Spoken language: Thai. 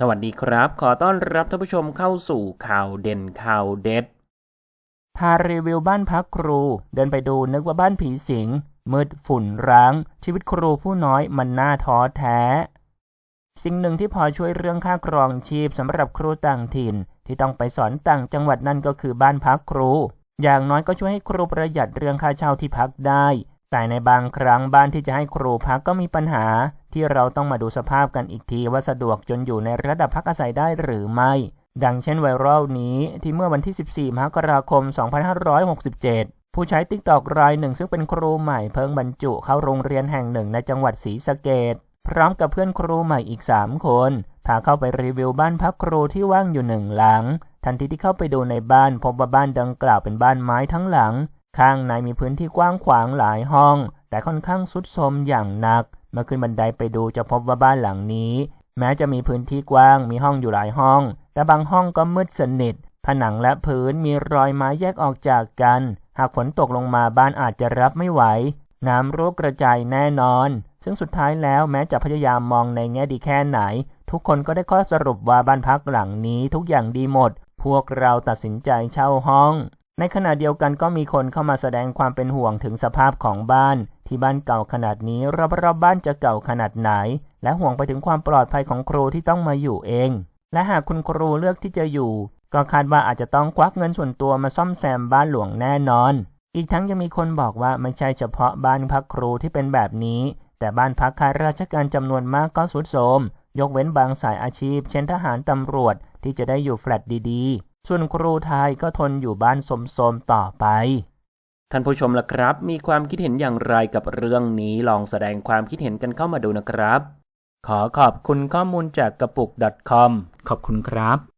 สวัสดีครับ ขอต้อนรับท่านผู้ชมเข้าสู่ข่าวเด่นข่าวเด็ด พารีวิวบ้านพักครู เดินไปดูนึกว่าบ้านผีสิง มืดฝุ่นร้าง ชีวิตครูผู้น้อยมันน่าท้อแท้ สิ่งหนึ่งที่พอช่วยเรื่องค่าครองชีพสำหรับครูต่างถิ่น ที่ต้องไปสอนต่างจังหวัดนั่นก็คือบ้านพักครู อย่างน้อยก็ช่วยให้ครูประหยัดเรื่องค่าเช่าที่พักได้ แต่ในบางครั้งบ้านที่จะให้ครูพักก็มีปัญหา ที่เราต้องมาดูสภาพกันอีกทีว่าสะดวกจนอยู่ในระดับพักอาศัยได้หรือไม่ ดังเช่นไวรัลนี้ที่เมื่อวันที่ 14 มกราคม 2567 ผู้ใช้ติ๊กตอกรายหนึ่งซึ่งเป็นครูใหม่เพิ่งบรรจุเข้าโรงเรียนแห่งหนึ่งในจังหวัดศรีสะเกดพร้อมกับเพื่อนครูใหม่อีก 3 คน พาเข้าไปรีวิวบ้านพักครูที่ว่างอยู่หนึ่งหลัง ทันทีที่เข้าไปดูในบ้านพบว่าบ้านดังกล่าวเป็นบ้านไม้ทั้งหลัง ข้างในมีพื้นที่กว้างขวางหลายห้อง แต่ค่อนข้างสุดโทรมอย่างหนัก เมื่อขึ้นบันไดไปดูจะพบว่าบ้านหลังนี้ แม้จะมีพื้นที่กว้างมีห้องอยู่หลายห้อง แต่บางห้องก็มืดสนิท ผนังและพื้นมีรอยไม้แยกออกจากกัน หากฝนตกลงมาบ้านอาจจะรับไม่ไหว น้ำรั่วกระจายแน่นอน ซึ่งสุดท้ายแล้วแม้จะพยายามมองในแง่ดีแค่ไหน ทุกคนก็ได้ข้อสรุปว่าบ้านพักหลังนี้ทุกอย่างดีหมด พวกเราตัดสินใจเช่าห้อง ในขณะเดียวกันก็มีคนเข้ามาแสดงความเป็นห่วงถึงสภาพของบ้าน ที่บ้านเก่าขนาดนี้รอบๆบบ้านจะเก่าขนาดไหน และห่วงไปถึงความปลอดภัยของครูที่ต้องมาอยู่เอง และหากคุณครูเลือกที่จะอยู่ ก็คาดว่าอาจจะต้องควักเงินส่วนตัวมาซ่อมแซมบ้านหลวงแน่นอน อีกทั้งยังมีคนบอกว่าไม่ใช่เฉพาะบ้านพักครูที่เป็นแบบนี้ แต่บ้านพักข้าราชการจำนวนมากก็สุดโทมยกเว้นบางสายอาชีพ เช่นทหารตำรวจที่จะได้อยู่แฟลตดีๆ ส่วนครูไทยก็ทนอยู่บ้านสมๆต่อไป ท่านผู้ชมล่ะครับ มีความคิดเห็นอย่างไรกับเรื่องนี้ลองแสดงความคิดเห็นกันเข้ามาดูนะครับ ขอขอบคุณข้อมูลจากกระปุก .com ขอบคุณครับ